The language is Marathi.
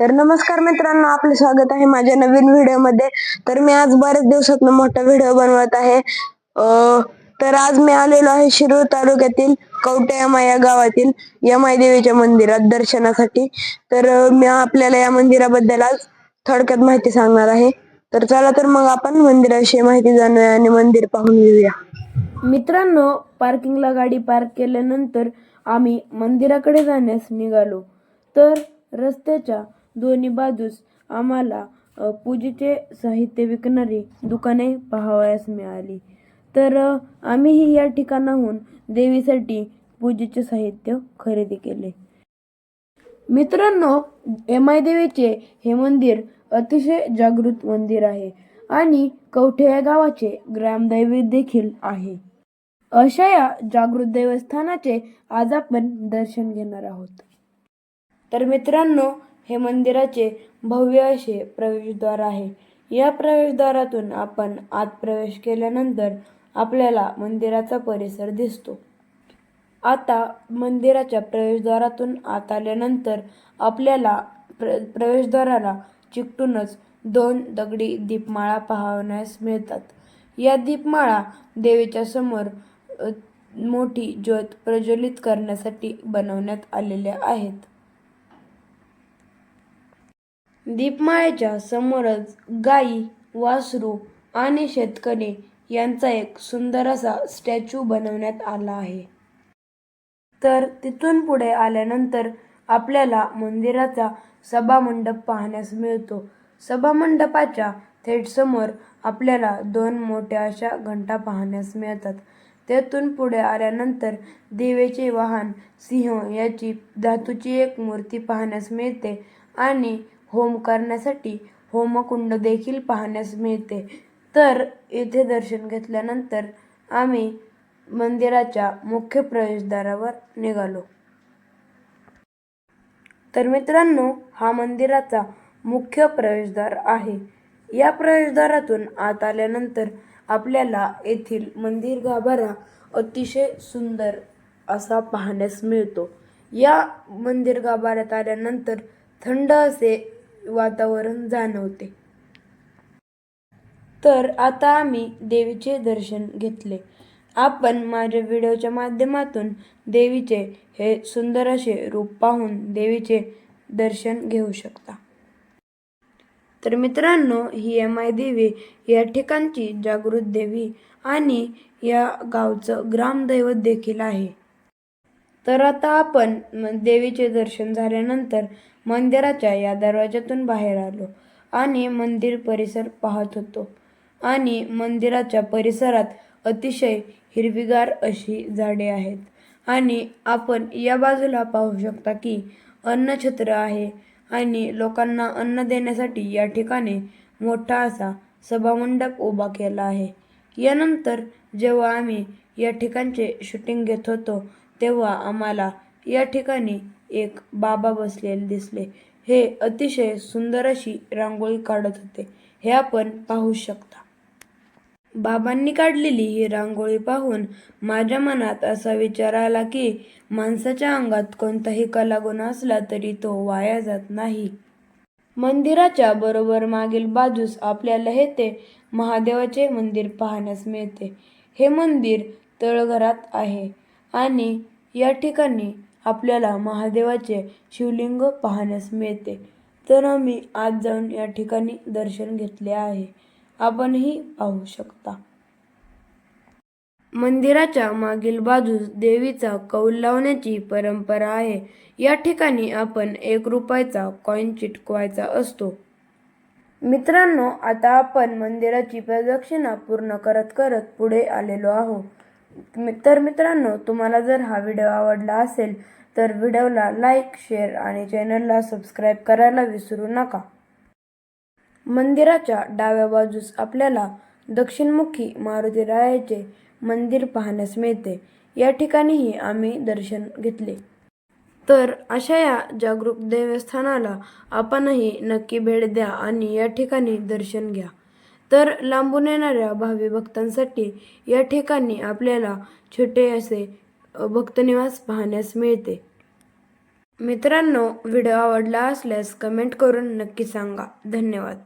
तर नमस्कार मित्रांनो आपले स्वागत आहे माझ्या नवीन व्हिडिओमध्ये. तर मी आज बऱ्याच दिवसात मोठा व्हिडिओ बनवत आहे. तर आज मी आलेलो आहे शिरूर तालुक्यातील कवटे यमा या गावातील यमाई देवीच्या मंदिरात दर्शनासाठी. तर मी आपल्याला या मंदिराबद्दल आज थोडक्यात माहिती सांगणार आहे. तर चला तर मग आपण मंदिराविषयी माहिती जाणूया आणि मंदिर पाहून घेऊया. मित्रांनो पार्किंगला गाडी पार्क केल्यानंतर आम्ही मंदिराकडे जाण्यास निघालो. तर रस्त्याच्या दोन्ही बाजूस आम्हाला पूजेचे साहित्य विकणारी दुकाने पाहावयास मिळाली. तर आम्हीही या ठिकाणाहून देवीसाठी पूजेचे साहित्य खरेदी केले. मित्रांनो एमाय देवीचे हे मंदिर अतिशय जागृत मंदिर आहे आणि कवठे या गावाचे ग्रामदैवत देखील आहे. अशा या जागृत देवस्थानाचे आज आपण दर्शन घेणार आहोत. तर मित्रांनो हे मंदिराचे भव्य असे प्रवेशद्वार आहे. या प्रवेशद्वारातून आपण आत प्रवेश केल्यानंतर आपल्याला मंदिराचा परिसर दिसतो. आता मंदिराच्या प्रवेशद्वारातून आत आल्यानंतर आपल्याला प्र प्रवेशद्वाराला चिकटूनच दोन दगडी दीपमाळा पाहण्यास मिळतात. या दीपमाळा देवीच्या समोर मोठी ज्योत प्रज्वलित करण्यासाठी बनवण्यात आलेल्या आहेत. दीपमाळ्याच्या समोरच गाई वासरू आणि शेतकरी यांचा एक सुंदर असा स्टॅच्यू बनवण्यात आला आहे. तर तिथून पुढे आल्यानंतर आपल्याला मंदिराचा सभामंडप पाहण्यास मिळतो. सभामंडपाच्या थेट समोर आपल्याला दोन मोठ्या अशा घंटा पाहण्यास मिळतात. तेथून पुढे आल्यानंतर देवेचे वाहन सिंह याची धातूची एक मूर्ती पाहण्यास मिळते आणि होम करण्यासाठी होमकुंड देखील पाहण्यास मिळते. तर येथे दर्शन घेतल्यानंतर आम्ही मंदिराच्या मुख्य प्रवेशद्वारावर निघालो. तर मित्रांनो हा मंदिराचा मुख्य प्रवेशद्वार आहे. या प्रवेशद्वारातून आत आल्यानंतर आपल्याला येथील मंदिर गाभारा अतिशय सुंदर असा पाहण्यास मिळतो. या मंदिर गाभाऱ्यात आल्यानंतर थंड असे वातावरण जाणवते. तर आता आम्ही देवीचे दर्शन घेतले. आपण माझ्या व्हिडिओच्या माध्यमातून देवीचे हे सुंदर असे रूप पाहून देवीचे दर्शन घेऊ शकता. तर मित्रांनो ही एम आय देवी या ठिकाणची जागृत देवी आणि या गावचं ग्रामदैवत देखील आहे. तर आता आपण देवीचे दर्शन झाल्यानंतर मंदिराच्या या दरवाज्यातून बाहेर आलो आणि मंदिर परिसर पाहत होतो. आणि मंदिराच्या परिसरात अतिशय हिरवीगार अशी झाडे आहेत. आणि आपण या बाजूला पाहू शकता की अन्नछत्र आहे आणि लोकांना अन्न देण्यासाठी या ठिकाणी मोठा असा सभामंडप उभा केला आहे. यानंतर जेव्हा आम्ही या ठिकाणचे शूटिंग घेत होतो तेव्हा आम्हाला या ठिकाणी एक बाबा बसलेले दिसले. हे अतिशय सुंदर अशी रांगोळी काढत होते. हे आपण पाहू शकता. बाबांनी काढलेली ही रांगोळी पाहून माझ्या मनात असा विचार आला की माणसाच्या अंगात कोणताही कलागुण असला तरी तो वाया जात नाही. मंदिराच्या बरोबर मागील बाजूस आपल्याला हे ते महादेवाचे मंदिर पाहण्यास मिळते. हे मंदिर तळघरात आहे आणि या ठिकाणी आपल्याला महादेवाचे शिवलिंग पाहण्यास मिळते. तर आम्ही आज जाऊन या ठिकाणी दर्शन घेतले आहे. आपणही पाहू शकता. मंदिराच्या मागील बाजूस देवीचा कौल लावण्याची परंपरा आहे. या ठिकाणी आपण एक रुपयाचा कॉईन चिटकवायचा असतो. मित्रांनो आता आपण मंदिराची प्रदक्षिणा पूर्ण करत करत पुढे आलेलो आहोत. तर मित्रांनो तुम्हाला जर हा व्हिडिओ आवडला असेल तर व्हिडिओला लाईक शेअर आणि चॅनलला सबस्क्राईब करायला विसरू नका. मंदिराच्या डाव्या बाजूस आपल्याला दक्षिणमुखी मारुती रायाचे मंदिर पाहण्यास मिळते. या ठिकाणीही आम्ही दर्शन घेतले. तर अशा या जागरूक देवस्थानाला आपणही नक्की भेट द्या आणि या ठिकाणी दर्शन घ्या. तर लांबून येणाऱ्या भावी भक्तांसाठी या ठिकाणी आपल्याला छोटे असे भक्तनिवास पाहण्यास मिळते. मित्रांनो व्हिडिओ आवडला असल्यास कमेंट करून नक्की सांगा. धन्यवाद.